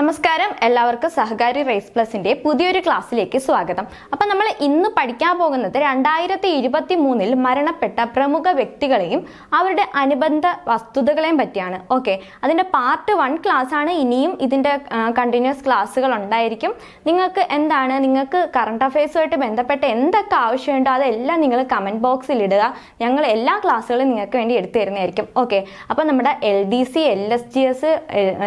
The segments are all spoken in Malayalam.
നമസ്കാരം. എല്ലാവർക്കും സഹകാരി റേസ് പ്ലസിന്റെ പുതിയൊരു ക്ലാസ്സിലേക്ക് സ്വാഗതം. അപ്പം നമ്മൾ ഇന്ന് പഠിക്കാൻ പോകുന്നത് രണ്ടായിരത്തി ഇരുപത്തി മൂന്നിൽ മരണപ്പെട്ട പ്രമുഖ വ്യക്തികളെയും അവരുടെ അനുബന്ധ വസ്തുതകളെയും പറ്റിയാണ്. ഓക്കെ അതിന്റെ പാർട്ട് വൺ ക്ലാസ് ആണ്. ഇനിയും ഇതിന്റെ കണ്ടിന്യൂസ് ക്ലാസ്സുകൾ ഉണ്ടായിരിക്കും. നിങ്ങൾക്ക് എന്താണ് നിങ്ങൾക്ക് കറണ്ട് അഫയേഴ്സുമായിട്ട് ബന്ധപ്പെട്ട എന്തൊക്കെ ആവശ്യമുണ്ടോ അതെല്ലാം നിങ്ങൾ കമന്റ് ബോക്സിൽ ഇടുക. ഞങ്ങൾ എല്ലാ ക്ലാസ്സുകളും നിങ്ങൾക്ക് വേണ്ടി എടുത്തു തരുന്നതായിരിക്കും ഓക്കെ അപ്പം നമ്മുടെ L D C L S G S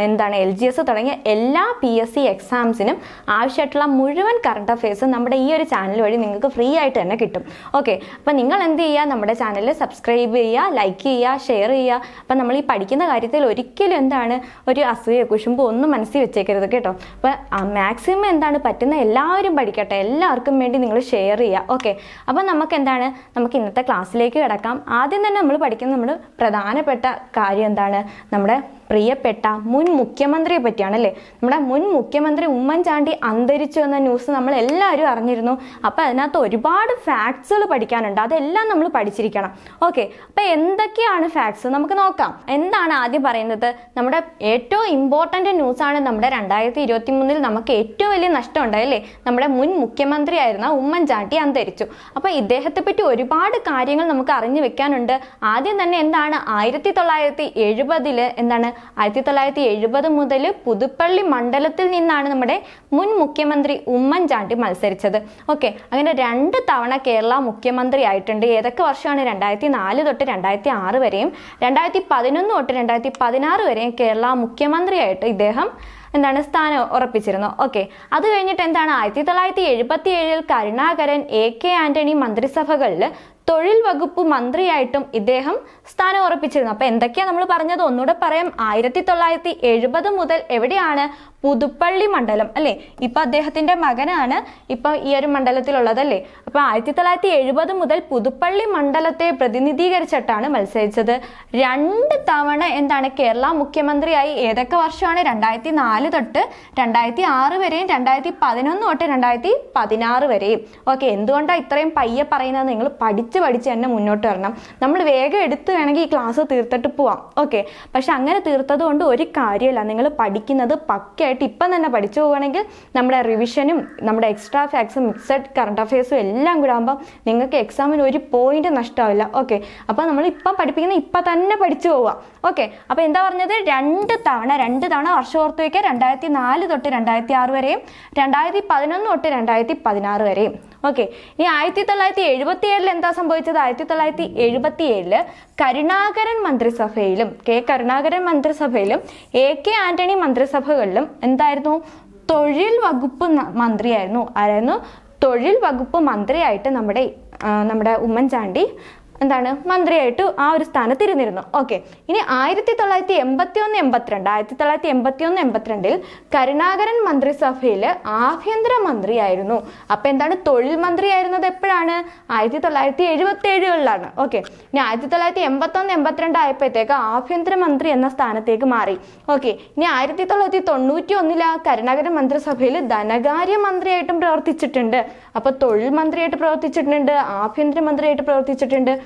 എന്താണ് എൽ ജി എസ് തുടങ്ങിയ എല്ലാ പി എസ് സി എക്സാംസിനും ആവശ്യമായിട്ടുള്ള മുഴുവൻ കറണ്ട് അഫയേഴ്സും നമ്മുടെ ഈ ഒരു ചാനൽ വഴി നിങ്ങൾക്ക് ഫ്രീ ആയിട്ട് തന്നെ കിട്ടും. ഓക്കെ അപ്പം നിങ്ങൾ എന്ത് ചെയ്യുക? നമ്മുടെ ചാനൽ സബ്സ്ക്രൈബ് ചെയ്യുക ലൈക്ക് ചെയ്യുക ഷെയർ ചെയ്യുക. അപ്പം നമ്മൾ ഈ പഠിക്കുന്ന കാര്യത്തിൽ ഒരിക്കലും എന്താണ് ഒരു അസൂയ കുശുമ്പോ ഒന്നും മനസ്സിൽ വെച്ചേക്കരുത് കേട്ടോ. അപ്പം മാക്സിമം എന്താണ് പറ്റുന്ന എല്ലാവരും പഠിക്കട്ടെ. എല്ലാവർക്കും വേണ്ടി നിങ്ങൾ ഷെയർ ചെയ്യുക. ഓക്കെ അപ്പം നമുക്ക് എന്താണ്? നമുക്ക് ഇന്നത്തെ ക്ലാസ്സിലേക്ക് കിടക്കാം. ആദ്യം തന്നെ നമ്മൾ പഠിക്കുന്ന നമ്മൾ പ്രധാനപ്പെട്ട കാര്യം എന്താണ്? നമ്മുടെ പ്രിയപ്പെട്ട മുൻ മുഖ്യമന്ത്രിയെ പറ്റിയാണ് അല്ലേ നമ്മുടെ മുൻ മുഖ്യമന്ത്രി ഉമ്മൻചാണ്ടി അന്തരിച്ചു എന്ന ന്യൂസ് നമ്മൾ എല്ലാവരും അറിഞ്ഞിരുന്നു. അപ്പം അതിനകത്ത് ഒരുപാട് ഫാക്ട്സുകൾ പഠിക്കാനുണ്ട്. അതെല്ലാം നമ്മൾ പഠിച്ചിരിക്കണം. ഓക്കെ അപ്പം എന്തൊക്കെയാണ് ഫാക്ട്സ് നമുക്ക് നോക്കാം. എന്താണ് ആദ്യം പറയുന്നത്? നമ്മുടെ ഏറ്റവും ഇമ്പോർട്ടന്റ് ന്യൂസാണ് നമ്മുടെ രണ്ടായിരത്തി ഇരുപത്തി മൂന്നിൽ നമുക്ക് ഏറ്റവും വലിയ നഷ്ടം ഉണ്ടായല്ലേ നമ്മുടെ മുൻ മുഖ്യമന്ത്രിയായിരുന്ന ഉമ്മൻചാണ്ടി അന്തരിച്ചു. അപ്പോൾ ഇദ്ദേഹത്തെ പറ്റി ഒരുപാട് കാര്യങ്ങൾ നമുക്ക് അറിഞ്ഞു വെക്കാനുണ്ട്. ആദ്യം തന്നെ എന്താണ്? ആയിരത്തി തൊള്ളായിരത്തി എഴുപതിൽ എന്താണ്? ആയിരത്തി തൊള്ളായിരത്തി എഴുപത് മുതൽ പുതുപ്പള്ളി മണ്ഡലത്തിൽ നിന്നാണ് നമ്മുടെ മുൻ മുഖ്യമന്ത്രി ഉമ്മൻചാണ്ടി മത്സരിച്ചത്. ഓക്കെ അങ്ങനെ രണ്ട് തവണ കേരള മുഖ്യമന്ത്രി ആയിട്ടുണ്ട്. ഏതൊക്കെ വർഷമാണ്? രണ്ടായിരത്തി നാല് തൊട്ട് രണ്ടായിരത്തി ആറ് വരെയും രണ്ടായിരത്തി പതിനൊന്ന് തൊട്ട് രണ്ടായിരത്തി പതിനാറ് വരെയും കേരള മുഖ്യമന്ത്രിയായിട്ട് ഇദ്ദേഹം എന്താണ് സ്ഥാനം ഉറപ്പിച്ചിരുന്നു. ഓക്കെ അത് കഴിഞ്ഞിട്ട് എന്താണ്? ആയിരത്തി തൊള്ളായിരത്തി എഴുപത്തി ഏഴിൽ കരുണാകരൻ എ കെ ആന്റണി മന്ത്രിസഭകളിൽ തൊഴിൽ വകുപ്പ് മന്ത്രിയായിട്ടും ഇദ്ദേഹം സ്ഥാനം ഉറപ്പിച്ചിരുന്നു. അപ്പൊ എന്തൊക്കെയാ നമ്മൾ പറഞ്ഞത്? ഒന്നുകൂടെ പറയാം. ആയിരത്തി തൊള്ളായിരത്തി എഴുപത് മുതൽ എവിടെയാണ് പുതുപ്പള്ളി മണ്ഡലം അല്ലേ? ഇപ്പൊ അദ്ദേഹത്തിന്റെ മകനാണ് ഇപ്പൊ ഈ ഒരു മണ്ഡലത്തിലുള്ളത് അല്ലേ? അപ്പൊ ആയിരത്തി തൊള്ളായിരത്തി എഴുപത് മുതൽ പുതുപ്പള്ളി മണ്ഡലത്തെ പ്രതിനിധീകരിച്ചിട്ടാണ് മത്സരിച്ചത്. രണ്ട് തവണ എന്താണ് കേരള മുഖ്യമന്ത്രിയായി. ഏതൊക്കെ വർഷമാണ്? രണ്ടായിരത്തി നാല് തൊട്ട് രണ്ടായിരത്തി ആറ് വരെയും രണ്ടായിരത്തി പതിനൊന്ന് തൊട്ട് രണ്ടായിരത്തി പതിനാറ് വരെയും. ഓക്കെ എന്തുകൊണ്ടാണ് ഇത്രയും പയ്യെ പറയുന്നത്? നിങ്ങൾ പഠിച്ച് പഠിച്ച് തന്നെ മുന്നോട്ട് വരണം. നമ്മൾ വേഗം എടുത്ത് വേണമെങ്കിൽ ഈ ക്ലാസ് തീർത്തിട്ട് പോവാം. ഓക്കെ പക്ഷെ അങ്ങനെ തീർത്തത് കൊണ്ട് ഒരു കാര്യമില്ല. നിങ്ങൾ പഠിക്കുന്നത് പക്കയായിട്ട് ഇപ്പം തന്നെ പഠിച്ചു പോവുകയാണെങ്കിൽ നമ്മുടെ റിവിഷനും നമ്മുടെ എക്സ്ട്രാ ഫാക്സും മിക്സഡ് കറണ്ട് അഫയേഴ്സും എല്ലാം കൂടെ ആകുമ്പോൾ നിങ്ങൾക്ക് എക്സാമിന് ഒരു പോയിന്റ് നഷ്ടമാവില്ല. ഓക്കെ അപ്പോൾ നമ്മൾ ഇപ്പം പഠിപ്പിക്കുന്ന ഇപ്പം തന്നെ പഠിച്ചു പോവുക ഓക്കെ അപ്പോൾ എന്താ പറഞ്ഞത്? രണ്ട് തവണ രണ്ട് തവണ വർഷം ഓർത്ത് വയ്ക്കുക. രണ്ടായിരത്തി നാല് തൊട്ട് രണ്ടായിരത്തി ആറ് വരെയും രണ്ടായിരത്തി പതിനൊന്ന് തൊട്ട് രണ്ടായിരത്തി പതിനാറ് വരെയും. ഓക്കെ ഇനി ആയിരത്തി തൊള്ളായിരത്തി എഴുപത്തി ഏഴിൽ എന്താ സംഭവിച്ചത്? ആയിരത്തി തൊള്ളായിരത്തി എഴുപത്തി ഏഴിൽ കരുണാകരൻ മന്ത്രിസഭയിലും കെ കരുണാകരൻ മന്ത്രിസഭയിലും എ കെ ആന്റണി മന്ത്രിസഭകളിലും എന്തായിരുന്നു? തൊഴിൽ വകുപ്പ് മന്ത്രിയായിരുന്നു. ആരായിരുന്നു? തൊഴിൽ വകുപ്പ് മന്ത്രിയായിട്ട് നമ്മുടെ നമ്മുടെ ഉമ്മൻചാണ്ടി എന്താണ്? മന്ത്രിയായിട്ട് ആ ഒരു സ്ഥാനത്ത് ഇരുന്നിരുന്നു. ഓക്കെ ഇനി ആയിരത്തി തൊള്ളായിരത്തി എൺപത്തി ഒന്ന് എൺപത്തിരണ്ട് ആയിരത്തി തൊള്ളായിരത്തി എൺപത്തി ഒന്ന് എൺപത്തിരണ്ടിൽ കരുണാകരൻ മന്ത്രിസഭയിൽ ആഭ്യന്തര മന്ത്രിയായിരുന്നു. അപ്പൊ എന്താണ്? തൊഴിൽ മന്ത്രിയായിരുന്നത് എപ്പോഴാണ്? ആയിരത്തി തൊള്ളായിരത്തി എഴുപത്തി ഏഴുകളിലാണ് ഓക്കെ ഇനി ആയിരത്തി തൊള്ളായിരത്തി എൺപത്തി ഒന്ന് എൺപത്തിരണ്ട് ആയപ്പോഴത്തേക്ക് ആഭ്യന്തര മന്ത്രി എന്ന സ്ഥാനത്തേക്ക് മാറി. ഓക്കെ ഇനി ആയിരത്തി തൊള്ളായിരത്തി തൊണ്ണൂറ്റി ഒന്നിൽ ആ കരുണാകരൻ മന്ത്രിസഭയിൽ ധനകാര്യ മന്ത്രിയായിട്ടും പ്രവർത്തിച്ചിട്ടുണ്ട്. അപ്പോൾ തൊഴിൽ മന്ത്രിയായിട്ട് പ്രവർത്തിച്ചിട്ടുണ്ട് ആഭ്യന്തര മന്ത്രിയായിട്ട് പ്രവർത്തിച്ചിട്ടുണ്ട്.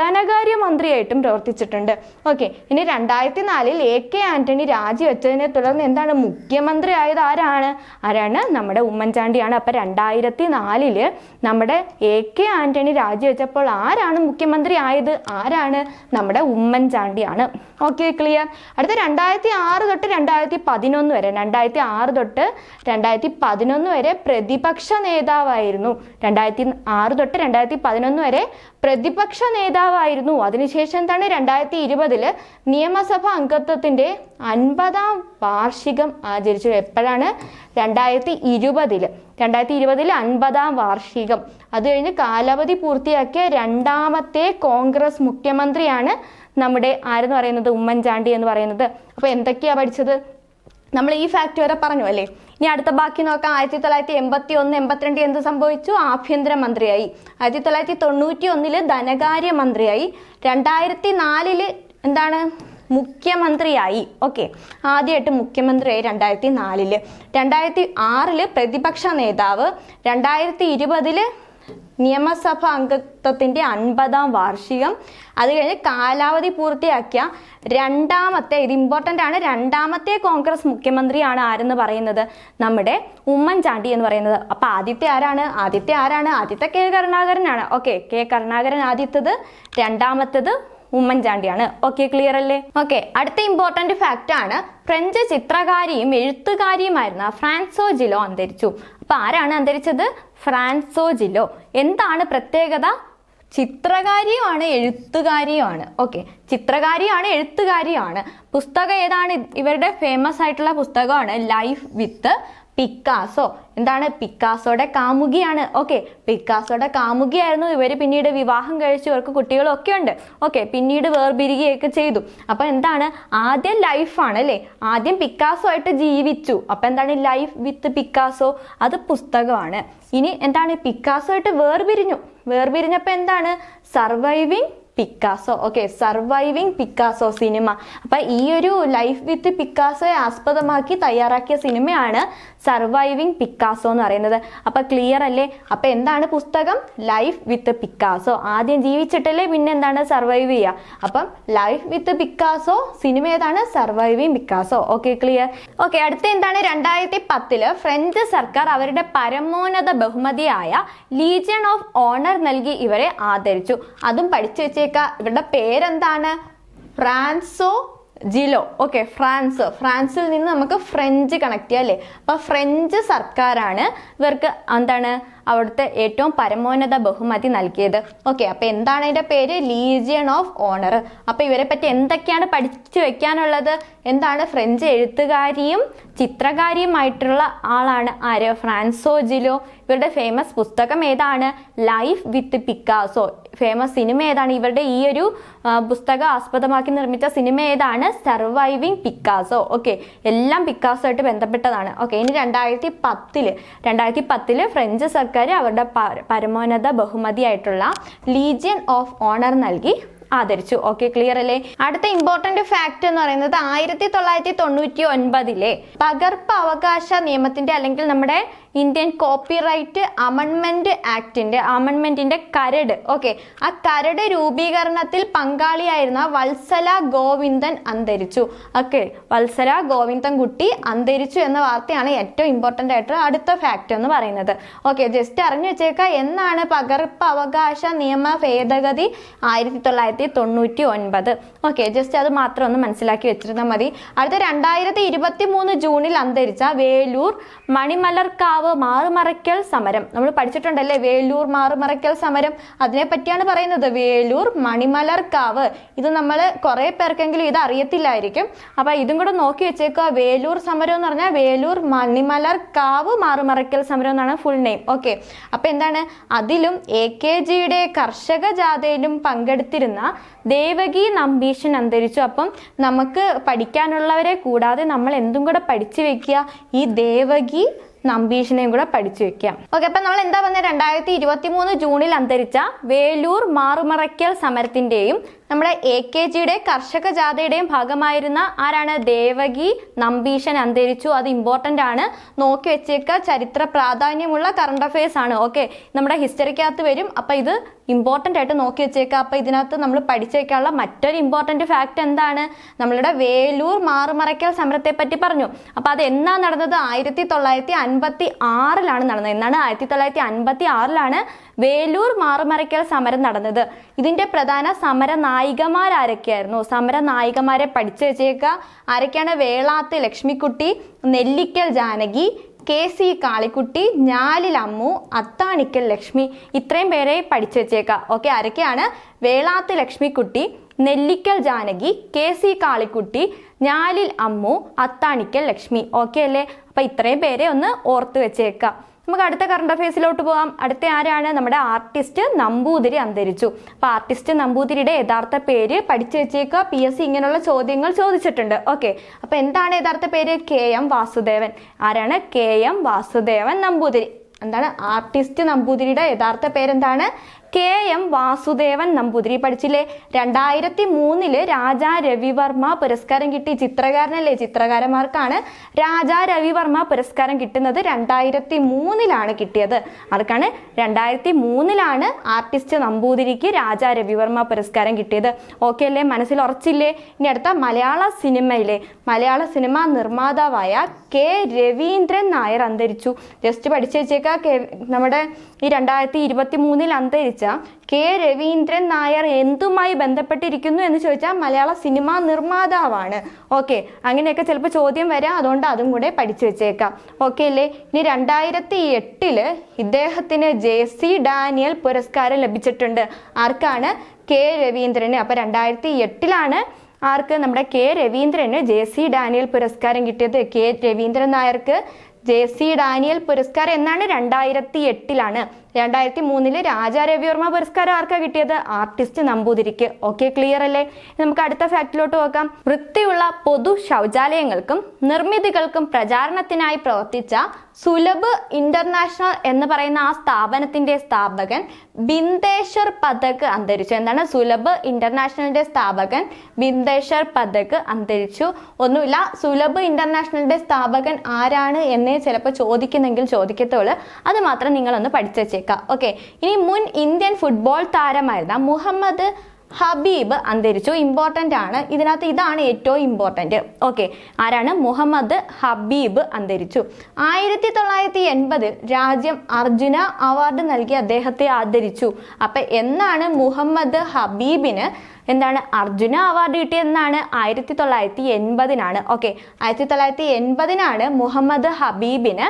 ധനകാര്യ മന്ത്രിയായിട്ടും പ്രവർത്തിച്ചിട്ടുണ്ട്. ഓക്കെ ഇനി രണ്ടായിരത്തി നാലിൽ എ കെ ആന്റണി രാജിവെച്ചതിനെ തുടർന്ന് എന്താണ് മുഖ്യമന്ത്രി ആയത്? ആരാണ്? ആരാണ്? നമ്മുടെ ഉമ്മൻചാണ്ടിയാണ്. അപ്പൊ രണ്ടായിരത്തി നാലിൽ നമ്മുടെ എ കെ ആന്റണി രാജിവെച്ചപ്പോൾ ആരാണ് മുഖ്യമന്ത്രി ആയത്? ആരാണ് നമ്മുടെ ഉമ്മൻചാണ്ടിയാണ്. ഓക്കെ ക്ലിയർ അടുത്ത രണ്ടായിരത്തി ആറ് തൊട്ട് രണ്ടായിരത്തി പതിനൊന്ന് വരെ രണ്ടായിരത്തി ആറ് തൊട്ട് രണ്ടായിരത്തി പതിനൊന്ന് വരെ പ്രതിപക്ഷ നേതാവായിരുന്നു. രണ്ടായിരത്തി ആറ് തൊട്ട് രണ്ടായിരത്തി പതിനൊന്ന് വരെ പ്രതിപക്ഷ നേതാവായിരുന്നു. അതിനുശേഷം തന്നെ രണ്ടായിരത്തി ഇരുപതിൽ നിയമസഭ അംഗത്വത്തിന്റെ അൻപതാം വാർഷികം ആചരിച്ചു എപ്പോഴാണ്? രണ്ടായിരത്തി ഇരുപതിൽ രണ്ടായിരത്തി ഇരുപതിൽ അൻപതാം വാർഷികം. അത് കഴിഞ്ഞ് കാലാവധി പൂർത്തിയാക്കിയ രണ്ടാമത്തെ കോൺഗ്രസ് മുഖ്യമന്ത്രിയാണ് നമ്മുടെ ആരെന്ന് പറയുന്നത്? ഉമ്മൻചാണ്ടി എന്ന് പറയുന്നത്. അപ്പോൾ എന്തൊക്കെയാ പഠിച്ചത്? നമ്മൾ ഈ ഫാക്ട് വരെ പറഞ്ഞു അല്ലേ? ഇനി അടുത്ത ബാക്കി നോക്കാം. ആയിരത്തി തൊള്ളായിരത്തി എൺപത്തി ഒന്ന് എൺപത്തിരണ്ട് എന്ത് സംഭവിച്ചു? ആഭ്യന്തര മന്ത്രിയായി ആയിരത്തി തൊള്ളായിരത്തി തൊണ്ണൂറ്റി ഒന്നിൽ ധനകാര്യ മന്ത്രിയായി രണ്ടായിരത്തി നാലിൽ എന്താണ്? മുഖ്യമന്ത്രിയായി. ഓക്കെ. ആദ്യമായിട്ട് മുഖ്യമന്ത്രിയായി രണ്ടായിരത്തി നാലിൽ രണ്ടായിരത്തി ആറിൽ പ്രതിപക്ഷ നേതാവ്. രണ്ടായിരത്തി ഇരുപതിൽ നിയമസഭ അംഗത്വത്തിന്റെ അൻപതാം വാർഷികം. അത് കഴിഞ്ഞ് കാലാവധി പൂർത്തിയാക്കിയ രണ്ടാമത്തെ ഇത് ഇമ്പോർട്ടന്റ് ആണ് രണ്ടാമത്തെ കോൺഗ്രസ് മുഖ്യമന്ത്രിയാണ് ആരെന്ന് പറയുന്നത്? നമ്മുടെ ഉമ്മൻചാണ്ടി എന്ന് പറയുന്നത്. അപ്പോൾ ആദ്യത്തെ ആരാണ്? ആദ്യത്തെ ആരാണ്? ആദ്യത്തെ കെ കരുണാകരനാണ്. ഓക്കെ കെ കരുണാകരൻ ആദ്യത്തത് രണ്ടാമത്തത് ഉമ്മൻചാണ്ടിയാണ്. ഓക്കെ ക്ലിയർ അല്ലേ? ഓക്കെ അടുത്ത ഇമ്പോർട്ടന്റ് ഫാക്റ്റ് ആണ് ഫ്രഞ്ച് ചിത്രകാരിയും എഴുത്തുകാരിയുമായിരുന്ന ഫ്രാൻസോ ജിലോ അന്തരിച്ചു. അപ്പൊ ആരാണ് അന്തരിച്ചത്? ഫ്രാൻസോ ജിലോ എന്താണ് പ്രത്യേകത? ചിത്രകാരിയുമാണ് എഴുത്തുകാരിയുമാണ്. ഓക്കെ. ചിത്രകാരിയാണ് എഴുത്തുകാരിയാണ്. പുസ്തകം ഏതാണ്? ഇവരുടെ ഫേമസ് ആയിട്ടുള്ള പുസ്തകമാണ് ലൈഫ് വിത്ത് പിക്കാസോ. എന്താണ്? പിക്കാസോടെ കാമുകിയാണ്. ഓക്കെ പിക്കാസോടെ കാമുകിയായിരുന്നു ഇവർ പിന്നീട് വിവാഹം കഴിച്ചു. ഇവർക്ക് കുട്ടികളൊക്കെ ഉണ്ട്. ഓക്കെ പിന്നീട് വേർപിരികുകയൊക്കെ ചെയ്തു. അപ്പൊ എന്താണ്? ആദ്യം ലൈഫാണ് അല്ലേ? ആദ്യം പിക്കാസോ ആയിട്ട് ജീവിച്ചു. അപ്പൊ എന്താണ് ലൈഫ് വിത്ത് പിക്കാസോ? അത് പുസ്തകമാണ്. ഇനി എന്താണ്? പിക്കാസോ ആയിട്ട് വേർപിരിഞ്ഞു. വേർപിരിഞ്ഞപ്പോൾ എന്താണ്? Surviving Picasso. Okay surviving Picasso cinema. അപ്പൊ ഈ ഒരു ലൈഫ് വിത്ത് പിക്കാസോയെ ആസ്പദമാക്കി തയ്യാറാക്കിയ സിനിമയാണ് സർവൈവിങ് പിക്കാസോ എന്ന് പറയുന്നത്. അപ്പൊ ക്ലിയർ അല്ലേ? അപ്പൊ എന്താണ് പുസ്തകം? ലൈഫ് വിത്ത് പിക്കാസോ ആദ്യം ജീവിച്ചിട്ടല്ലേ പിന്നെ എന്താണ് സർവൈവ് ചെയ്യുക? അപ്പം ലൈഫ് വിത്ത് പിക്കാസോ സിനിമ ഏതാണ്? Surviving Picasso okay clear okay അടുത്ത എന്താണ്? രണ്ടായിരത്തി പത്തിൽ ഫ്രഞ്ച് സർക്കാർ അവരുടെ പരമോന്നത ബഹുമതിയായ ലീജിയൻ ഓഫ് ഓണർ നൽകി ഇവരെ ആദരിച്ചു. അതും പഠിച്ചു വെച്ചേക്ക. ഇവരുടെ പേരെന്താണ്? Francoise Gilot. Okay France. ഫ്രാൻസിൽ നിന്ന് നമുക്ക് ഫ്രഞ്ച് കണക്ട് ചെയ്യാം അല്ലേ? അപ്പോൾ ഫ്രഞ്ച് സർക്കാരാണ്. ഇവർക്ക് എന്താണ്? അവിടുത്തെ ഏറ്റവും പരമോന്നത ബഹുമതി നൽകിയത്. ഓക്കെ അപ്പൊ എന്താണ് അതിന്റെ പേര്? ലീജിയൻ ഓഫ് ഓണർ അപ്പൊ ഇവരെ പറ്റി എന്തൊക്കെയാണ് പഠിച്ചു വെക്കാനുള്ളത്? എന്താണ് ഫ്രഞ്ച് എഴുത്തുകാരിയും ചിത്രകാരിയുമായിട്ടുള്ള ആളാണ് ആര്? ഫ്രാൻസോ ജിലോ. ഇവരുടെ ഫേമസ് പുസ്തകം ഏതാണ്? Life with Picasso famous cinema ഏതാണ്? ഇവരുടെ ഈ ഒരു പുസ്തകം ആസ്പദമാക്കി നിർമ്മിച്ച സിനിമ ഏതാണ്? സർവൈവിങ് പിക്കാസോ ഓക്കെ എല്ലാം പിക്കാസോ ആയിട്ട് ബന്ധപ്പെട്ടതാണ്. ഓക്കെ ഇനി രണ്ടായിരത്തി പത്തിൽ രണ്ടായിരത്തി പത്തിൽ ഫ്രഞ്ച് സർക്കാർ അവരുടെ പ- പരമോന്നത ബഹുമതിയായിട്ടുള്ള ലീജിയൻ ഓഫ് ഓണർ നൽകി ആദരിച്ചു. ഓക്കെ ക്ലിയർ അല്ലേ? അടുത്ത ഇമ്പോർട്ടന്റ് ഫാക്ട് എന്ന് പറയുന്നത് ആയിരത്തി തൊള്ളായിരത്തി തൊണ്ണൂറ്റി ഒൻപതിലെ പകർപ്പ് അവകാശ നിയമത്തിന്റെ അല്ലെങ്കിൽ നമ്മുടെ ഇന്ത്യൻ കോപ്പിറൈറ്റ് അമൻമെന്റ് ആക്ടിന്റെ അമൻമെന്റിന്റെ കരട്. ഓക്കെ ആ കരട് രൂപീകരണത്തിൽ പങ്കാളിയായിരുന്ന വത്സല ഗോവിന്ദൻ അന്തരിച്ചു. ഓക്കെ വത്സല ഗോവിന്ദൻ കുട്ടി അന്തരിച്ചു എന്ന വാർത്തയാണ് ഏറ്റവും ഇമ്പോർട്ടന്റ് ആയിട്ട് അടുത്ത ഫാക്റ്റ് എന്ന് പറയുന്നത്. ഓക്കെ ജസ്റ്റ് അറിഞ്ഞു വെച്ചേക്കുക എന്നാണ് പകർപ്പ് അവകാശ നിയമ ഭേദഗതി ആയിരത്തി തൊള്ളായിരത്തി തൊണ്ണൂറ്റി ഒൻപത് ഓക്കെ ജസ്റ്റ് അത് മാത്രം ഒന്ന് മനസ്സിലാക്കി വെച്ചിരുന്നാൽ മതി. അടുത്ത രണ്ടായിരത്തി ഇരുപത്തി മൂന്ന് ജൂണിൽ അന്തരിച്ച വേലൂർ മണിമലർക്കാവ് മാറുമറയ്ക്കൽ സമരം. നമ്മൾ പഠിച്ചിട്ടുണ്ടല്ലേ വേലൂർ മാറുമറയ്ക്കൽ സമരം? അതിനെ പറ്റിയാണ് പറയുന്നത്. വേലൂർ മണിമലർക്കാവ്. ഇത് നമ്മൾ കുറേ പേർക്കെങ്കിലും ഇത് അറിയത്തില്ലായിരിക്കും. അപ്പോൾ ഇതും കൂടെ നോക്കി വെച്ചേക്കുക. വേലൂർ സമരം എന്ന് പറഞ്ഞാൽ വേലൂർ മണിമലർക്കാവ് മാറുമറയ്ക്കൽ സമരം എന്നാണ് ഫുൾ നെയിം ഓക്കെ അപ്പോൾ എന്താണ്? അതിലും എ കെ ജിയുടെ കർഷക ജാഥയിലും പങ്കെടുത്തിരുന്ന ദേവകി നമ്പീശൻ അന്തരിച്ചു. അപ്പം നമുക്ക് പഠിക്കാനുള്ളവരെ കൂടാതെ നമ്മൾ എന്തും കൂടെ പഠിച്ചു വെക്കുക. ഈ ദേവകി നമ്പീഷിനെയും കൂടെ പഠിച്ചു വെക്കാം. ഓക്കെ അപ്പൊ നമ്മൾ എന്താ പറഞ്ഞത് രണ്ടായിരത്തി ഇരുപത്തി മൂന്ന് ജൂണിൽ അന്തരിച്ച വേലൂർ മാറുമറയ്ക്കൽ സമരത്തിന്റെയും നമ്മുടെ എ കെ ജിയുടെ കർഷക ജാഥയുടെയും ഭാഗമായിരുന്ന ആരാണ്? ദേവകി നമ്പീശൻ അന്തരിച്ചു. അത് ഇമ്പോർട്ടന്റ് ആണ്. നോക്കി വെച്ചേക്ക. ചരിത്ര പ്രാധാന്യമുള്ള കറണ്ട് അഫയേഴ്സ് ആണ്. ഓക്കെ നമ്മുടെ ഹിസ്റ്ററിക്കകത്ത് വരും. അപ്പോൾ ഇത് ഇമ്പോർട്ടന്റ് ആയിട്ട് നോക്കി വെച്ചേക്കുക അപ്പോൾ ഇതിനകത്ത് നമ്മൾ പഠിച്ചേക്കാനുള്ള മറ്റൊരു ഇമ്പോർട്ടന്റ് ഫാക്റ്റ് എന്താണ്? നമ്മളുടെ വേലൂർ മാറുമറയ്ക്കൽ സമരത്തെ പറ്റി പറഞ്ഞു. അപ്പോൾ അത് എന്നാ നടന്നത്? ആയിരത്തി തൊള്ളായിരത്തി അൻപത്തി ആറിലാണ് നടന്നത്. എന്നാണ്? ആയിരത്തി തൊള്ളായിരത്തി അൻപത്തി ആറിലാണ് വേലൂർ മാറുമറയ്ക്കൽ സമരം നടന്നത്. ഇതിന്റെ പ്രധാന സമര നായികമാരാരൊക്കെയായിരുന്നു സമര നായികമാരെ പഠിച്ചു വെച്ചേക്കുക. ആരൊക്കെയാണ്? Velath Lakshmikutty Nellickal Janaki K C Kalikutty Njalil Ammu Athanikkal Lakshmi. ഇത്രയും പേരെ പഠിച്ചു വെച്ചേക്കുക. ഓക്കെ ആരൊക്കെയാണ്? Velath Lakshmikutty Nellikkal Janaki K C Kalikutty Njalil Ammu Athanikkal Lakshmi. Okay അല്ലേ? അപ്പൊ ഇത്രയും പേരെ ഒന്ന് ഓർത്ത് വെച്ചേക്കാം നമുക്ക് അടുത്ത കറണ്ട് അഫയേഴ്സിലോട്ട് പോകാം. അടുത്ത ആരാണ്? നമ്മുടെ ആർട്ടിസ്റ്റ് നമ്പൂതിരി അന്തരിച്ചു. അപ്പൊ ആർട്ടിസ്റ്റ് നമ്പൂതിരിയുടെ യഥാർത്ഥ പേര് പഠിച്ചു വെച്ചേക്കുക. പി എസ് സി ഇങ്ങനെയുള്ള ചോദ്യങ്ങൾ ചോദിച്ചിട്ടുണ്ട്. ഓക്കെ അപ്പൊ എന്താണ് യഥാർത്ഥ പേര്? K M Vasudevan. ആരാണ്? K M Vasudevan Namboothiri. എന്താണ്? ആർട്ടിസ്റ്റ് നമ്പൂതിരിയുടെ യഥാർത്ഥ പേരെന്താണ്? കെ എം വാസുദേവൻ നമ്പൂതിരി പഠിച്ചില്ലേ? രണ്ടായിരത്തി മൂന്നിൽ രാജാ രവിവർമ്മ പുരസ്കാരം കിട്ടി. ചിത്രകാരനല്ലേ? ചിത്രകാരന്മാർക്കാണ് രാജാ രവിവർമ്മ പുരസ്കാരം കിട്ടുന്നത് രണ്ടായിരത്തി മൂന്നിലാണ് കിട്ടിയത്. ആർക്കാണ്? രണ്ടായിരത്തി മൂന്നിലാണ് ആർട്ടിസ്റ്റ് നമ്പൂതിരിക്ക് രാജാ രവിവർമ്മ പുരസ്കാരം കിട്ടിയത്. ഓക്കെ അല്ലേ? മനസ്സിൽ ഉറച്ചില്ലേ? ഇനി അടുത്ത മലയാള സിനിമയിലെ മലയാള സിനിമ നിർമ്മാതാവായ കെ രവീന്ദ്രൻ നായർ അന്തരിച്ചു. ജസ്റ്റ് പഠിച്ചു വെച്ചേക്ക നമ്മുടെ ഈ രണ്ടായിരത്തി ഇരുപത്തി മൂന്നിൽ അന്തരിച്ച കെ രവീന്ദ്രൻ നായർ എന്തുമായി ബന്ധപ്പെട്ടിരിക്കുന്നു എന്ന് ചോദിച്ചാൽ മലയാള സിനിമാ നിർമ്മാതാവാണ്. ഓക്കെ അങ്ങനെയൊക്കെ ചിലപ്പോൾ ചോദ്യം വരാം അതുകൊണ്ട് അതും കൂടെ പഠിച്ചു വെച്ചേക്കാം. ഓക്കെ അല്ലേ? ഇനി രണ്ടായിരത്തി എട്ടിൽ ഇദ്ദേഹത്തിന് ജെ സി ഡാനിയൽ പുരസ്കാരം ലഭിച്ചിട്ടുണ്ട്. ആർക്കാണ്? കെ രവീന്ദ്രന്. അപ്പോൾ രണ്ടായിരത്തി എട്ടിലാണ് ആർക്ക്? നമ്മുടെ കെ രവീന്ദ്രന് ജെ സി ഡാനിയൽ പുരസ്കാരം കിട്ടിയത്. കെ രവീന്ദ്രൻ നായർക്ക് ജെ സി ഡാനിയൽ പുരസ്കാരം എന്നാണ് രണ്ടായിരത്തി എട്ടിലാണ് രണ്ടായിരത്തി മൂന്നിൽ രാജാ രവിവർമ്മ പുരസ്കാരം ആർക്കാ കിട്ടിയത്? ആർട്ടിസ്റ്റ് നമ്പൂതിരിക്ക്. ഓക്കെ ക്ലിയർ അല്ലേ? നമുക്ക് അടുത്ത ഫാക്ടിലോട്ട് നോക്കാം. വൃത്തിയുള്ള പൊതു ശൗചാലയങ്ങൾക്കും നിർമ്മിതികൾക്കും പ്രചാരണത്തിനായി പ്രവർത്തിച്ച സുലഭ് ഇന്റർനാഷണൽ എന്ന് പറയുന്ന ആ സ്ഥാപനത്തിന്റെ സ്ഥാപകൻ ബിന്ദേശ്വർ പഥക് അന്തരിച്ചു. എന്താണ്? സുലഭ് ഇന്റർനാഷണലിന്റെ സ്ഥാപകൻ ബിന്ദേശ്വർ പഥക് അന്തരിച്ചു. ഒന്നുമില്ല സുലഭ് ഇന്റർനാഷണലിന്റെ സ്ഥാപകൻ ആരാണ് എന്നേ ചിലപ്പോൾ ചോദിക്കുന്നെങ്കിൽ ചോദിക്കത്തുള്ളൂ. അത് മാത്രം നിങ്ങളൊന്ന് പഠിച്ചു വെച്ചേക്കാം ഓക്കെ. ഇനി മുൻ ഇന്ത്യൻ ഫുട്ബോൾ താരമായിരുന്ന മുഹമ്മദ് ഹബീബ് അന്തരിച്ചു. ഇമ്പോർട്ടന്റ് ആണ്. ഇതിനകത്ത് ഇതാണ് ഏറ്റവും ഇമ്പോർട്ടന്റ് ഓക്കെ ആരാണ്? മുഹമ്മദ് ഹബീബ് അന്തരിച്ചു. ആയിരത്തി തൊള്ളായിരത്തി എൺപതിൽ രാജ്യം അർജുന അവാർഡ് നൽകി അദ്ദേഹത്തെ ആദരിച്ചു. അപ്പം എന്നാണ് മുഹമ്മദ് ഹബീബിന് എന്താണ് അർജുന അവാർഡ് കിട്ടിയതെന്നാണ് ആയിരത്തി തൊള്ളായിരത്തി എൺപതിനാണ് ഓക്കെ ആയിരത്തി തൊള്ളായിരത്തി എൺപതിനാണ് മുഹമ്മദ് ഹബീബിന്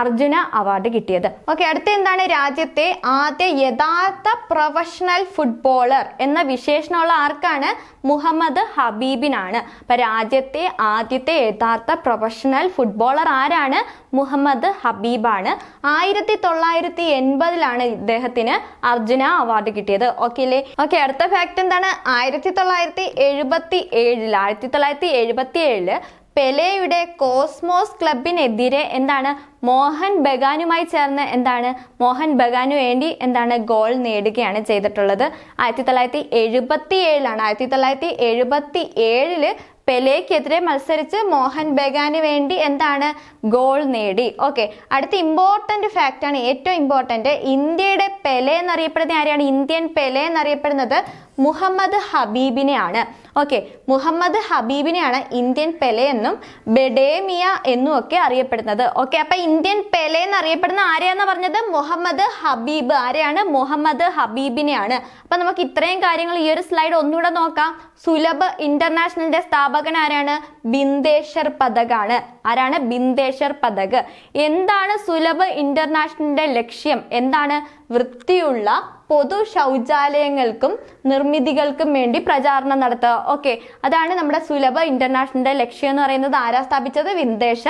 അർജുന അവാർഡ് കിട്ടിയത്. ഓക്കെ അടുത്ത എന്താണ്? രാജ്യത്തെ ആദ്യ യഥാർത്ഥ പ്രൊഫഷണൽ ഫുട്ബോളർ എന്ന വിശേഷണമുള്ള ആർക്കാണ് മുഹമ്മദ് ഹബീബിനാണ്? അപ്പൊ രാജ്യത്തെ ആദ്യത്തെ യഥാർത്ഥ പ്രൊഫഷണൽ ഫുട്ബോളർ ആരാണ് മുഹമ്മദ് ഹബീബാണ്? ആയിരത്തി തൊള്ളായിരത്തി എൺപതിലാണ് ഇദ്ദേഹത്തിന് അർജുന അവാർഡ് കിട്ടിയത്. ഓക്കെ അല്ലേ ഓക്കെ അടുത്ത ഫാക്ട് എന്താണ്? ആയിരത്തി തൊള്ളായിരത്തി എഴുപത്തി ഏഴിൽ ആയിരത്തി തൊള്ളായിരത്തി എഴുപത്തി ഏഴിൽ പെലെയുടെ കോസ്മോസ് ക്ലബിനെതിരെ എന്താണ് മോഹൻ ബഗാനുമായി ചേർന്ന് എന്താണ് മോഹൻ ബഗാനു വേണ്ടി എന്താണ് ഗോൾ നേടുകയാണ് ചെയ്തിട്ടുള്ളത്. ആയിരത്തി തൊള്ളായിരത്തി എഴുപത്തി ഏഴിലാണ് ആയിരത്തി തൊള്ളായിരത്തി എഴുപത്തി ഏഴിൽ പെലെക്കെതിരെ മത്സരിച്ച് മോഹൻ ബഗാന് വേണ്ടി എന്താണ് ഗോൾ നേടി. ഓക്കെ അടുത്ത ഇമ്പോർട്ടന്റ് ഫാക്റ്റാണ് ഏറ്റവും ഇമ്പോർട്ടന്റ് ഇന്ത്യയുടെ പെലെ എന്നറിയപ്പെടുന്ന ആരെയാണ് ഇന്ത്യൻ പെലെ എന്നറിയപ്പെടുന്നത് മുഹമ്മദ് ഹബീബിനെയാണ്. ഓക്കെ മുഹമ്മദ് ഹബീബിനെയാണ് ഇന്ത്യൻ പെലെ എന്നും ബെഡേമിയ എന്നും ഒക്കെ അറിയപ്പെടുന്നത്. ഓക്കെ അപ്പൊ ഇന്ത്യൻ പെലെ എന്ന് അറിയപ്പെടുന്ന ആരെയാന്ന് പറഞ്ഞത്? മുഹമ്മദ് ഹബീബ്. ആരെയാണ്? മുഹമ്മദ് ഹബീബിനെയാണ്. അപ്പൊ നമുക്ക് ഇത്രയും കാര്യങ്ങൾ ഈ ഒരു സ്ലൈഡ് ഒന്നുകൂടെ നോക്കാം. സുലഭ് ഇന്റർനാഷണലിന്റെ സ്ഥാപകൻ ആരാണ്? ബിന്ദേശ്വർ പഥകാണ് ആരാണ്? ബിന്ദേശ്വർ പഥക് എന്താണ് സുലഭ് ഇന്റർനാഷണലിന്റെ ലക്ഷ്യം? എന്താണ്? വൃത്തിയുള്ള പൊതു ശൗചാലയങ്ങൾക്കും നിർമ്മിതികൾക്കും വേണ്ടി പ്രചാരണം നടത്തുക. ഓക്കെ അതാണ് നമ്മുടെ സുലഭ ഇന്റർനാഷണലിന്റെ ലക്ഷ്യം എന്ന് പറയുന്നത്. ആരാ സ്ഥാപിച്ചത്? വിന്ദേശ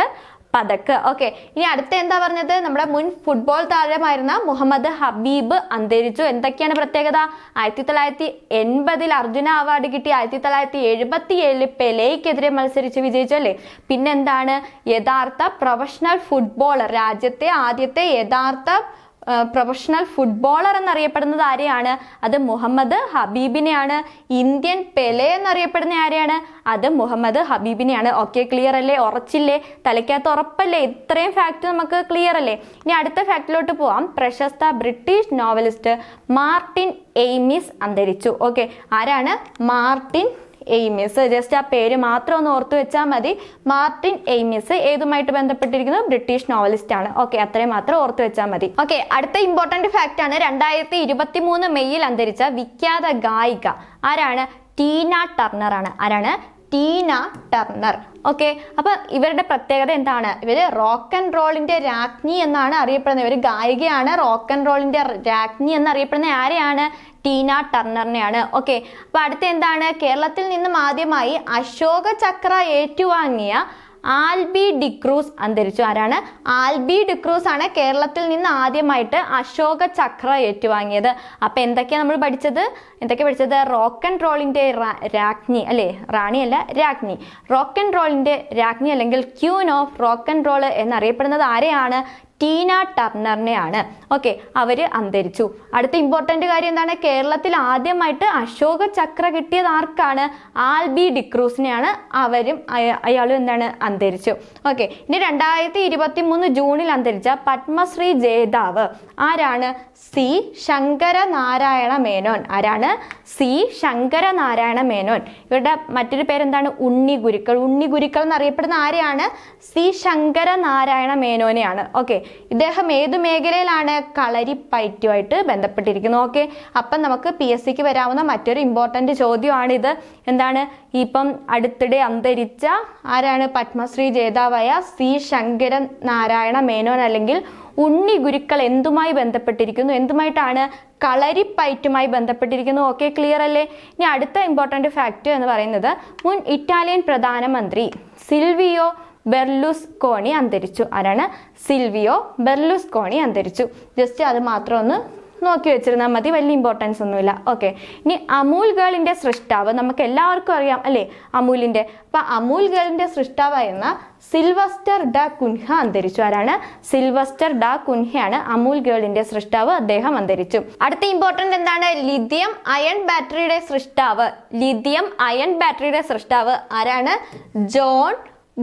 പതക്ക് ഓക്കെ ഇനി അടുത്ത എന്താ പറഞ്ഞത്? നമ്മുടെ മുൻ ഫുട്ബോൾ താരമായിരുന്ന മുഹമ്മദ് ഹബീബ് അന്തരിച്ചു. എന്തൊക്കെയാണ് പ്രത്യേകത? ആയിരത്തി തൊള്ളായിരത്തി എൺപതിൽ അർജുന അവാർഡ് കിട്ടി. ആയിരത്തി തൊള്ളായിരത്തി എഴുപത്തി ഏഴിൽ പെലേക്കെതിരെ മത്സരിച്ച് വിജയിച്ചു അല്ലേ പിന്നെന്താണ്? യഥാർത്ഥ പ്രൊഫഷണൽ ഫുട്ബോളർ രാജ്യത്തെ ആദ്യത്തെ യഥാർത്ഥ പ്രൊഫഷണൽ ഫുട്ബോളർ എന്നറിയപ്പെടുന്നത് ആരെയാണ്? അത് മുഹമ്മദ് ഹബീബിനെയാണ്. ഇന്ത്യൻ പെലെ എന്നറിയപ്പെടുന്ന ആരെയാണ്? അത് മുഹമ്മദ് ഹബീബിനെയാണ്. ഓക്കെ ക്ലിയർ അല്ലേ? ഉറച്ചില്ലേ? തലയ്ക്കകത്ത് ഉറപ്പല്ലേ? ഇത്രയും ഫാക്റ്റ് നമുക്ക് ക്ലിയർ അല്ലേ? ഇനി അടുത്ത ഫാക്ടിലോട്ട് പോവാം. പ്രശസ്ത ബ്രിട്ടീഷ് നോവലിസ്റ്റ് മാർട്ടിൻ എയ്മിസ് അന്തരിച്ചു. ഓക്കെ ആരാണ്? മാർട്ടിൻ എയ്മിസ്. ജസ്റ്റ് ആ പേര് മാത്രം ഒന്ന് ഓർത്തു വെച്ചാൽ മതി. മാർട്ടിൻ എയ്മിസ് ഏതുമായിട്ട് ബന്ധപ്പെട്ടിരിക്കുന്നത് ബ്രിട്ടീഷ് നോവലിസ്റ്റ് ആണ്. ഓക്കെ അത്രയും മാത്രം ഓർത്തു വെച്ചാൽ മതി. ഓക്കെ അടുത്ത ഇമ്പോർട്ടന്റ് ഫാക്ട് ആണ്. രണ്ടായിരത്തി ഇരുപത്തി മൂന്ന് മെയ്യിൽ അന്തരിച്ച വിഖ്യാത ഗായിക ആരാണ്? ടീന ടർണർ ആണ്. ആരാണ്? ടീന ടർണർ. ഓക്കെ അപ്പൊ ഇവരുടെ പ്രത്യേകത എന്താണ്? ഇവർ റോക്ക് ആൻഡ് റോളിന്റെ രാജ്ഞി എന്നാണ് അറിയപ്പെടുന്നത്. ഇവർ ഗായികയാണ്. റോക്ക് ആൻഡ് റോളിന്റെ രാജ്ഞി എന്നറിയപ്പെടുന്ന ആരെയാണ്? ടീന ടർണറിനെയാണ്. ഓക്കെ അപ്പൊ അടുത്ത എന്താണ്? കേരളത്തിൽ നിന്നും ആദ്യമായി അശോക ചക്ര ഏറ്റുവാങ്ങിയ ആൽബി ഡിക്രൂസ് അന്തരിച്ചു. ആരാണ്? ആൽബി ഡിക്രൂസ് ആണ് കേരളത്തിൽ നിന്ന് ആദ്യമായിട്ട് അശോക ചക്ര ഏറ്റുവാങ്ങിയത്. അപ്പൊ എന്തൊക്കെയാ നമ്മൾ പഠിച്ചത്? എന്തൊക്കെ പഠിച്ചത്? റോക്ക് ആൻഡ് റോളിന്റെ രാജ്ഞി അല്ലേ? റാണിയല്ല രാജ്ഞി. റോക്ക് ആൻഡ് റോളിന്റെ രാജ്ഞി അല്ലെങ്കിൽ queen of rock and roll എന്നറിയപ്പെടുന്നത് ആരെയാണ്? ടീന ടർണറിനെയാണ്. ഓക്കെ അവർ അന്തരിച്ചു. അടുത്ത ഇമ്പോർട്ടന്റ് കാര്യം എന്താണ്? കേരളത്തിൽ ആദ്യമായിട്ട് അശോക ചക്ര കിട്ടിയത് ആർക്കാണ്? ആൽബി ഡിക്രൂസിനെയാണ് അവരും അയാളും എന്താണ്? അന്തരിച്ചു. ഓക്കെ ഇനി രണ്ടായിരത്തി ഇരുപത്തി മൂന്ന് ജൂണിൽ അന്തരിച്ച പത്മശ്രീ ജേതാവ് ആരാണ്? സി ശങ്കരനാരായണ മേനോൻ. ആരാണ്? സി ശങ്കരനാരായണ മേനോൻ. ഇവരുടെ മറ്റൊരു പേരെന്താണ്? ഉണ്ണി ഗുരുക്കൾ. ഉണ്ണി ഗുരുക്കൾ എന്നറിയപ്പെടുന്ന ആരെയാണ്? സി ശങ്കരനാരായണ മേനോനെയാണ്. ഓക്കെ ഇദ്ദേഹം ഏത് മേഖലയിലാണ് കളരിപ്പയറ്റുമായിട്ട് ബന്ധപ്പെട്ടിരിക്കുന്നത്? ഓക്കെ അപ്പം നമുക്ക് പി എസ് സിക്ക് വരാവുന്ന മറ്റൊരു ഇമ്പോർട്ടന്റ് ചോദ്യമാണിത്. എന്താണ്? ഇപ്പം അടുത്തിടെ അന്തരിച്ച ആരാണ്? പത്മശ്രീ ജേതാവായ സി ശങ്കരൻ നാരായണ മേനോൻ അല്ലെങ്കിൽ ഉണ്ണി ഗുരുക്കൾ എന്തുമായി ബന്ധപ്പെട്ടിരിക്കുന്നു? എന്തുമായിട്ടാണ് കളരിപ്പയറ്റുമായി ബന്ധപ്പെട്ടിരിക്കുന്നു ഓക്കെ ക്ലിയർ അല്ലേ? ഇനി അടുത്ത ഇമ്പോർട്ടന്റ് ഫാക്റ്റ് എന്ന് പറയുന്നത് മുൻ ഇറ്റാലിയൻ പ്രധാനമന്ത്രി സിൽവിയോ ബെർലുസ്കോണി അന്തരിച്ചു. ആരാണ്? സിൽവിയോ ബെർലുസ്കോണി അന്തരിച്ചു. ജസ്റ്റ് അത് മാത്രം ഒന്ന് നോക്കി വെച്ചിരുന്നാൽ മതി വലിയ ഇമ്പോർട്ടൻസ് ഒന്നുമില്ല. ഓക്കെ ഇനി അമൂൽ ഗേളിന്റെ സൃഷ്ടാവ് നമുക്ക് എല്ലാവർക്കും അറിയാം അല്ലേ? അമൂലിന്റെ അപ്പം അമൂൽ ഗേളിന്റെ സൃഷ്ടാവായിരുന്ന സിൽവസ്റ്റർ ഡ കുൻഹ അന്തരിച്ചു. ആരാണ്? സിൽവസ്റ്റർ ഡ കുൻഹയാണ് അമൂൽ ഗേളിന്റെ സൃഷ്ടാവ്. അദ്ദേഹം അന്തരിച്ചു. അടുത്ത ഇമ്പോർട്ടന്റ് എന്താണ്? ലിഥിയം അയൺ ബാറ്ററിയുടെ സൃഷ്ടാവ്. ലിഥിയം അയൺ ബാറ്ററിയുടെ സൃഷ്ടാവ് ആരാണ്? ജോൺ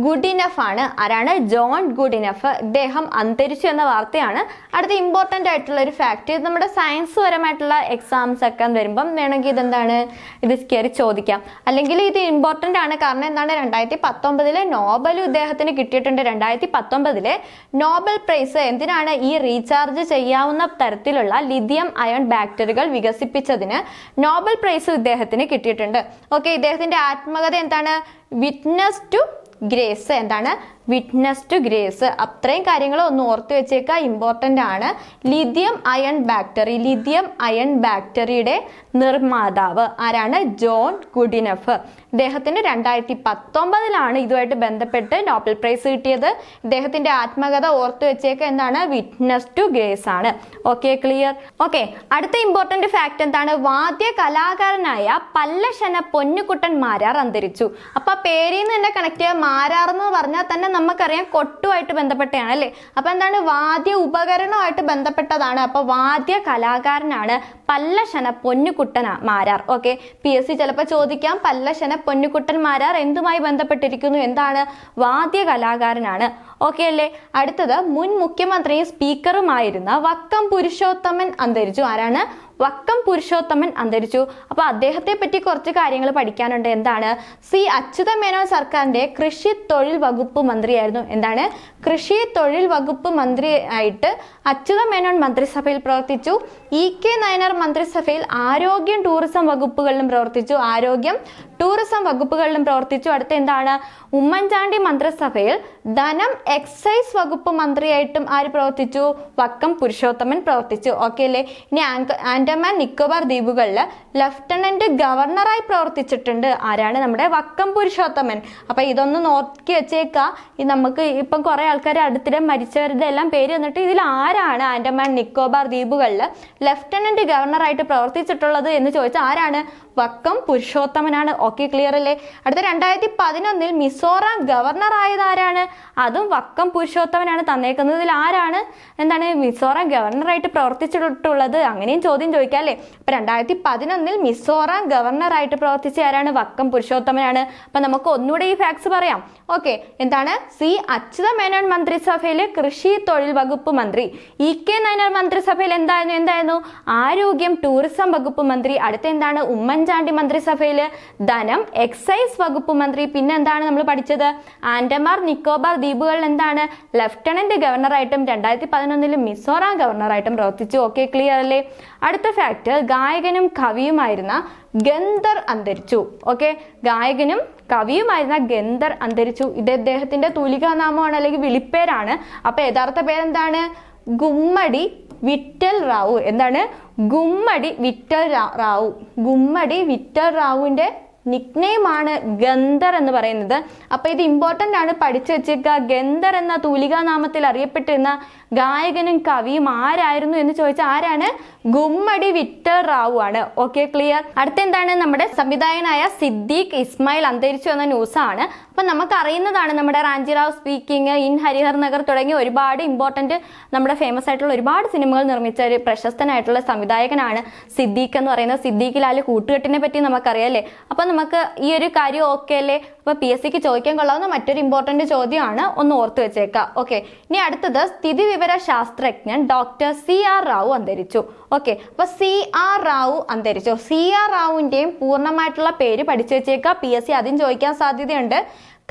ഗുഡിനഫ് ആണ്. ആരാണ്? ജോൺ ഗുഡ് ഇനഫ് ഇദ്ദേഹം അന്തരിച്ചു എന്ന വാർത്തയാണ്. അടുത്ത ഇമ്പോർട്ടന്റ് ആയിട്ടുള്ള ഒരു ഫാക്ട് നമ്മുടെ സയൻസ് പരമായിട്ടുള്ള എക്സാംസ് ഒക്കെ വരുമ്പം വേണമെങ്കിൽ ഇതെന്താണ്? ഇത് കയറി ചോദിക്കാം. അല്ലെങ്കിൽ ഇത് ഇമ്പോർട്ടന്റ് ആണ്. കാരണം എന്താണ്? രണ്ടായിരത്തി പത്തൊമ്പതിലെ നോബൽ ഇദ്ദേഹത്തിന് കിട്ടിയിട്ടുണ്ട്. രണ്ടായിരത്തി പത്തൊമ്പതിലെ നോബൽ പ്രൈസ് എന്തിനാണ് ഈ റീചാർജ് ചെയ്യാവുന്ന തരത്തിലുള്ള ലിഥിയം അയൺ ബാക്ടറികൾ വികസിപ്പിച്ചതിന് നോബൽ പ്രൈസ് ഇദ്ദേഹത്തിന് കിട്ടിയിട്ടുണ്ട്. ഓക്കെ ഇദ്ദേഹത്തിന്റെ ആത്മകഥ എന്താണ്? വിറ്റ്നസ് ടു ഗ്രേസ് എന്താണ്? വിറ്റ്നസ് ടു ഗ്രേസ് അത്രയും കാര്യങ്ങൾ ഒന്ന് ഓർത്ത് വെച്ചേക്കുക ഇമ്പോർട്ടന്റ് ആണ്. Lithium ion battery lithium ion ബാക്ടറിയുടെ നിർമ്മാതാവ് ആരാണ്? ജോൺ ഗുഡിനഫ് ഇദ്ദേഹത്തിന് രണ്ടായിരത്തി പത്തൊമ്പതിലാണ് ഇതുമായിട്ട് ബന്ധപ്പെട്ട് നോബൽ പ്രൈസ് കിട്ടിയത്. അദ്ദേഹത്തിന്റെ ആത്മകഥ ഓർത്ത് വെച്ചേക്കുക എന്താണ്? വിറ്റ്നസ് ടു ഗ്രേസ് ആണ്. ഓക്കെ ക്ലിയർ ഓക്കെ അടുത്ത ഇമ്പോർട്ടന്റ് ഫാക്റ്റ് എന്താണ്? വാദ്യ കലാകാരനായ പല്ലശന പൊന്നുകുട്ടൻ മാരാർ അന്തരിച്ചു. അപ്പം പേരിൽ നിന്ന് തന്നെ കണക്ട് ചെയ്യുക മാരാർ എന്ന് പറഞ്ഞാൽ തന്നെ നമുക്കറിയാം കൊട്ടുമായിട്ട് ബന്ധപ്പെട്ടതാണ് അല്ലേ? അപ്പോൾ എന്താണ്? വാദ്യ ഉപകരണമായിട്ട് ബന്ധപ്പെട്ടതാണ്. അപ്പോൾ വാദ്യ കലാകാരനാണ് Pallassana Ponnukuttan Marar. Okay? P S C ചിലപ്പോൾ ചോദിക്കാം പല്ലശന പൊന്നുകുട്ടൻ മാരാർ എന്തുമായി ബന്ധപ്പെട്ടിരിക്കുന്നു? എന്താണ്? വാദ്യ കലാകാരനാണ്. ഓക്കെ അല്ലേ? അടുത്തത് മുൻ മുഖ്യമന്ത്രിയും സ്പീക്കറുമായിരുന്ന വക്കം പുരുഷോത്തമൻ അന്തരിച്ചു. ആരാണ്? വക്കം പുരുഷോത്തമൻ അന്തരിച്ചു. അപ്പൊ അദ്ദേഹത്തെ പറ്റി കുറച്ച് കാര്യങ്ങൾ പഠിക്കാനുണ്ട്. എന്താണ്? സി അച്യുത മേനോൻ സർക്കാരിന്റെ കൃഷി തൊഴിൽ വകുപ്പ് മന്ത്രിയായിരുന്നു. എന്താണ്? കൃഷി തൊഴിൽ വകുപ്പ് മന്ത്രി ആയിട്ട് അച്യുത മേനോൻ മന്ത്രിസഭയിൽ പ്രവർത്തിച്ചു. ഇ കെ നയനാർ മന്ത്രിസഭയിൽ ആരോഗ്യം ടൂറിസം വകുപ്പുകളിലും പ്രവർത്തിച്ചു. ആരോഗ്യം ടൂറിസം വകുപ്പുകളിലും പ്രവർത്തിച്ചു. അടുത്ത എന്താണ്? ഉമ്മൻചാണ്ടി മന്ത്രിസഭയിൽ ധനം എക്സൈസ് വകുപ്പ് മന്ത്രിയായിട്ടും ആര് പ്രവർത്തിച്ചു? വക്കം പുരുഷോത്തമൻ പ്രവർത്തിച്ചു. ഓക്കെ അല്ലേ? ഇനി ആങ്ക- ആൻഡമാൻ നിക്കോബാർ ദ്വീപുകളിൽ ലഫ്റ്റനന്റ് ഗവർണറായി പ്രവർത്തിച്ചിട്ടുണ്ട്. ആരാണ്? നമ്മുടെ വക്കം പുരുഷോത്തമൻ. അപ്പൊ ഇതൊന്ന് നോക്കി വെച്ചേക്കുക ഈ നമുക്ക് ഇപ്പം കുറേ ആൾക്കാർ അടുത്തിടെ മരിച്ചവരുടെ എല്ലാം പേര് തന്നിട്ട് ഇതിൽ ആരാണ് ആൻഡമാൻ നിക്കോബാർ ദ്വീപുകളിൽ ലഫ്റ്റനന്റ് ഗവർണറായിട്ട് പ്രവർത്തിച്ചിട്ടുള്ളത് എന്ന് ചോദിച്ചാൽ ആരാണ്? വക്കം പുരുഷോത്തമനാണ്. ഓക്കെ ക്ലിയർ അല്ലേ? അടുത്ത രണ്ടായിരത്തി പതിനൊന്നിൽ മിസോറാം ഗവർണർ ആയത് ആരാണ്? അതും വക്കം പുരുഷോത്തമനാണ് തന്നേക്കുന്നത്. ഇതിൽ ആരാണ്? എന്താണ്? മിസോറാം ഗവർണറായിട്ട് പ്രവർത്തിച്ചിട്ടുള്ളത്. അങ്ങനെയും ചോദ്യം ചോദിക്കാം അല്ലേ? അപ്പൊ രണ്ടായിരത്തി പതിനൊന്നിൽ മിസോറാം ഗവർണറായിട്ട് പ്രവർത്തിച്ച ആരാണ്? വക്കം പുരുഷോത്തമനാണ്. അപ്പൊ നമുക്ക് ഒന്നുകൂടെ ഈ ഫാക്ട്സ് പറയാം. ഓക്കെ എന്താണ്? സി അച്യുത മേനോൻ മന്ത്രിസഭയിലെ കൃഷി തൊഴിൽ വകുപ്പ് മന്ത്രി. ഇ കെ നയനാർ മന്ത്രിസഭയിൽ എന്തായിരുന്നു? എന്തായിരുന്നു? ആരോഗ്യം ടൂറിസം വകുപ്പ് മന്ത്രി. അടുത്ത എന്താണ്? ഉമ്മൻചാണ്ടി മന്ത്രിസഭയിൽ ധനം എക്സൈസ് വകുപ്പ് മന്ത്രി. പിന്നെ എന്താണ് നമ്മൾ പഠിച്ചത്? ആൻഡമാർ നിക്കോബാർ ദ്വീപുകളിൽ എന്താണ്? ലഫ്റ്റനന്റ് ഗവർണറായിട്ടും രണ്ടായിരത്തി പതിനൊന്നിൽ മിസോറാം ഗവർണറായിട്ടും പ്രവർത്തിച്ചു. ഓക്കെ ക്ലിയർ അല്ലേ? അടുത്ത ഫാക്ട് ഗായകനും കവിയുമായിരുന്ന ഗന്ധർ അന്തരിച്ചു. ഓക്കെ ഗായകനും കവിയുമായിരുന്ന ഗന്ധർ അന്തരിച്ചു. ഇത് അദ്ദേഹത്തിന്റെ തൂലികാനാമമാണ് അല്ലെങ്കിൽ വിളിപ്പേരാണ്. അപ്പൊ യഥാർത്ഥ പേരെന്താണ്? ഗുമ്മടി വിറ്റൽ റാവു. എന്താണ്? ഗുമ്മടി വിറ്റൽ റാവു. ഗുമ്മടി വിറ്റൽ റാവുവിന്റെ നിക്നെയിമാണ് ഗന്ധർ എന്ന് പറയുന്നത്. അപ്പൊ ഇത് ഇമ്പോർട്ടന്റ് ആണ് പഠിച്ചു വെച്ചേക്കുക. ഗന്ധർ എന്ന തൂലികാനാമത്തിൽ അറിയപ്പെട്ടിരുന്ന ഗായകനും കവിയും ആരായിരുന്നു എന്ന് ചോദിച്ചാൽ ആരാണ്? ഗുമ്മടി വിറ്റർ റാവു ആണ്. ഓക്കെ ക്ലിയർ അടുത്ത എന്താണ് നമ്മുടെ സംവിധായകനായ സിദ്ദീഖ് ഇസ്മായിൽ അന്തരിച്ചു എന്ന ന്യൂസാണ് അപ്പം നമുക്ക് അറിയുന്നതാണ് നമ്മുടെ റാഞ്ചിറാവ് സ്പീക്കിംഗ് ഇൻ ഹരിഹർ നഗർ തുടങ്ങിയ ഒരുപാട് ഇമ്പോർട്ടന്റ് നമ്മുടെ ഫേമസ് ആയിട്ടുള്ള ഒരുപാട് സിനിമകൾ നിർമ്മിച്ച ഒരു പ്രശസ്തനായിട്ടുള്ള സംവിധായകനാണ് സിദ്ദീഖ് എന്ന് പറയുന്ന സിദ്ദീഖ് ലാൽ കൂട്ടുകെട്ടിനെ പറ്റി നമുക്കറിയാം അല്ലേ? അപ്പം നമുക്ക് ഈ ഒരു കാര്യം ഓക്കെ അല്ലേ? അപ്പോൾ പി എസ് സിക്ക് ചോദിക്കാൻ കൊള്ളാവുന്ന മറ്റൊരു ഇമ്പോർട്ടന്റ് ചോദ്യമാണ്. ഒന്ന് ഓർത്ത് വെച്ചേക്കാം. ഓക്കെ ഇനി അടുത്തത് സ്ഥിതിവിവര ശാസ്ത്രജ്ഞൻ ഡോക്ടർ സി ആർ റാവു അന്തരിച്ചു. ഓക്കെ അപ്പോൾ സി ആർ റാവു അന്തരിച്ചു. സി ആർ റാവുവിന്റെയും പൂർണമായിട്ടുള്ള പേര് പഠിച്ചു വെച്ചേക്കാം. പി എസ് സി ആദ്യം ചോദിക്കാൻ സാധ്യതയുണ്ട്.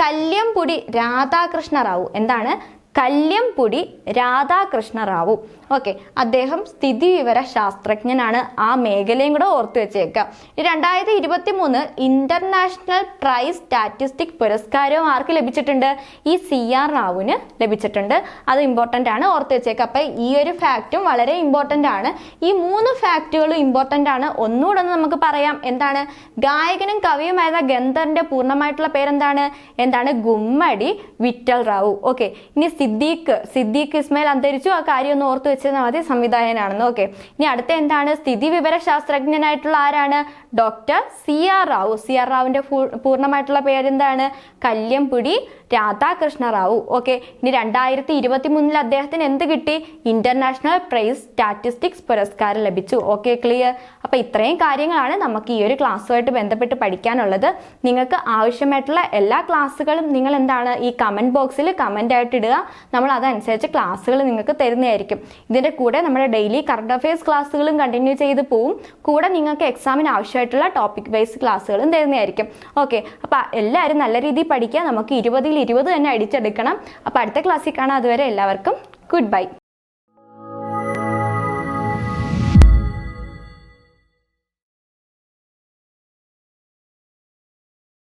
കല്യംപുടി രാധാകൃഷ്ണ റാവു എന്താണ്? കല്യംപുടി രാധാകൃഷ്ണ റാവു ഓക്കെ അദ്ദേഹം സ്ഥിതി സ്ഥിതിവിവര ശാസ്ത്രജ്ഞനാണ് ആ മേഖലയും കൂടെ ഓർത്തു വെച്ചേക്കാം. രണ്ടായിരത്തി ഇരുപത്തി മൂന്ന് ഇന്റർനാഷണൽ പ്രൈസ് സ്റ്റാറ്റിസ്റ്റിക് പുരസ്കാരവും ആർക്ക് ലഭിച്ചിട്ടുണ്ട്? ഈ സി ആർ റാവുവിന് ലഭിച്ചിട്ടുണ്ട്. അത് ഇമ്പോർട്ടന്റ് ആണ് ഓർത്ത് വെച്ചേക്കാം. അപ്പം ഈ ഒരു ഫാക്റ്റും വളരെ ഇമ്പോർട്ടന്റ് ആണ്. ഈ മൂന്ന് ഫാക്റ്റുകളും ഇമ്പോർട്ടന്റ് ആണ്. ഒന്നുകൂടെ ഒന്ന് നമുക്ക് പറയാം. എന്താണ്? ഗായകനും കവിയുമായിരുന്ന ഗന്ധറിന്റെ പൂർണമായിട്ടുള്ള പേരെന്താണ്? എന്താണ്? ഗുമ്മടി വിറ്റൽ റാവു. ഓക്കെ ഇനി സിദ്ദീഖ് സിദ്ദീഖ് ഇസ്മായിൽ അന്തരിച്ചു. ആ കാര്യം ഒന്ന് ഓർത്ത് വെച്ചാൽ മതി സംവിധായകനാണെന്ന്. ഓക്കെ. ഇനി അടുത്ത എന്താണ്? സ്ഥിതി വിവര ശാസ്ത്രജ്ഞനായിട്ടുള്ള ആരാണ്? Doctor C R Rao. C R റാവുവിന്റെ പൂർണമായിട്ടുള്ള പേരെന്താണ്? കല്യംപുടി രാധാകൃഷ്ണ റാവു ഓക്കെ ഇനി രണ്ടായിരത്തി ഇരുപത്തി മൂന്നിൽ അദ്ദേഹത്തിന് എന്ത് കിട്ടി? ഇന്റർനാഷണൽ പ്രൈസ് സ്റ്റാറ്റിസ്റ്റിക്സ് പുരസ്കാരം ലഭിച്ചു. ഓക്കെ ക്ലിയർ അപ്പൊ ഇത്രയും കാര്യങ്ങളാണ് നമുക്ക് ഈ ഒരു ക്ലാസ്സുമായിട്ട് ബന്ധപ്പെട്ട് പഠിക്കാനുള്ളത്. നിങ്ങൾക്ക് ആവശ്യമായിട്ടുള്ള എല്ലാ ക്ലാസ്സുകളും നിങ്ങൾ എന്താണ്? ഈ കമന്റ് ബോക്സിൽ കമന്റ് ആയിട്ട് ഇടുക. നമ്മൾ അതനുസരിച്ച് ക്ലാസ്സുകൾ നിങ്ങൾക്ക് തരുന്നതായിരിക്കും. ഇതിന്റെ കൂടെ നമ്മുടെ ഡെയിലി കറണ്ട് അഫയേഴ്സ് ക്ലാസ്സുകളും കണ്ടിന്യൂ ചെയ്ത് പോവും. കൂടെ നിങ്ങൾക്ക് എക്സാമിന് ആവശ്യമായിട്ടുള്ള ടോപ്പിക് വൈസ് ക്ലാസ്സുകളും തരുന്നതായിരിക്കും. ഓക്കെ അപ്പോൾ എല്ലാവരും നല്ല രീതിയിൽ പഠിക്കുക. നമുക്ക് ഇരുപതിൽ ഇരുപത് തന്നെ അടിച്ചെടുക്കണം. അപ്പോൾ അടുത്ത ക്ലാസ്സിൽ കാണാം. അതുവരെ എല്ലാവർക്കും ഗുഡ് ബൈ